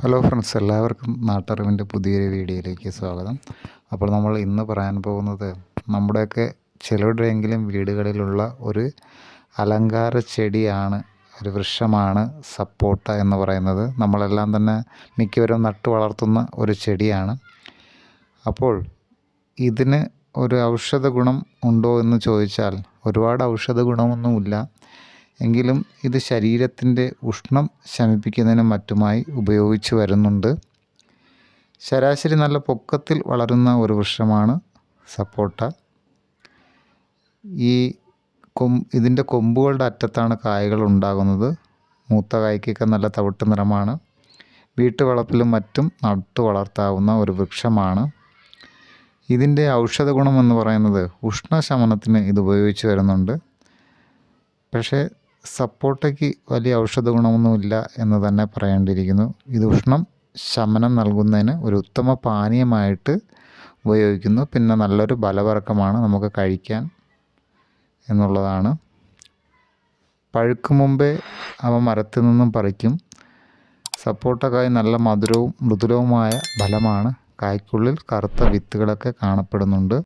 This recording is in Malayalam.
ഹലോ ഫ്രണ്ട്സ് എല്ലാവർക്കും നാട്ടറിവിന്റെ പുതിയൊരു വീഡിയോയിലേക്ക് സ്വാഗതം. അപ്പോൾ നമ്മൾ ഇന്ന് പറയാൻ പോകുന്നത് നമ്മുടെയൊക്കെ ചിലരുടെയെങ്കിലും വീടുകളിലുള്ള ഒരു അലങ്കാര ചെടിയാണ് ഒരു വൃക്ഷമാണ് സപ്പോട്ട എന്ന് പറയുന്നത്. നമ്മളെല്ലാം തന്നെ മിക്കവരും നട്ടു വളർത്തുന്ന ഒരു ചെടിയാണ്. അപ്പോൾ ഇതിന് ഒരു ഔഷധ ഗുണം ഉണ്ടോ എന്ന് ചോദിച്ചാൽ ഒരുപാട് ഔഷധ ഗുണമൊന്നുമില്ല എങ്കിലും ഇത് ശരീരത്തിന്റെ ഉഷ്ണം ശമിപ്പിക്കുന്നതിനും മറ്റുമായി ഉപയോഗിച്ച് വരുന്നുണ്ട്. ശരാശരി നല്ല പൊക്കത്തിൽ വളരുന്ന ഒരു വൃക്ഷമാണ് സപ്പോട്ട. ഈ കൊം ഇതിന്റെ കൊമ്പുകളുടെ അറ്റത്താണ് കായകൾ ഉണ്ടാകുന്നത്. മൂത്ത കായ്ക്കൊക്കെ നല്ല തവിട്ട് നിറമാണ്. വീട്ടുവളപ്പിലും മറ്റും നട്ടു വളർത്താവുന്ന ഒരു വൃക്ഷമാണ്. ഇതിന്റെ ഔഷധ ഗുണം എന്ന് പറയുന്നത് ഉഷ്ണശമനത്തിന് ഇത് ഉപയോഗിച്ച് വരുന്നുണ്ട്. പക്ഷേ സപ്പോട്ടയ്ക്ക് വലിയ ഔഷധ ഗുണമൊന്നുമില്ല എന്ന് തന്നെ പറയേണ്ടിയിരിക്കുന്നു. ഇത് ഉഷ്ണം ശമനം നൽകുന്നതിന് ഒരു ഉത്തമ പാനീയമായിട്ട് ഉപയോഗിക്കുന്നു. പിന്നെ നല്ലൊരു ബലവർക്കമാണ് നമുക്ക് കഴിക്കാൻ എന്നുള്ളതാണ്. പഴുക്കു മുമ്പേ അവ മരത്തിൽ നിന്നും പറിക്കും. സപ്പോട്ടക്കായ് നല്ല മധുരവും മൃദുലവുമായ ഫലമാണ് കായ്ക്കുള്ളിൽ കറുത്ത വിത്തുകളൊക്കെ കാണപ്പെടുന്നുണ്ട്.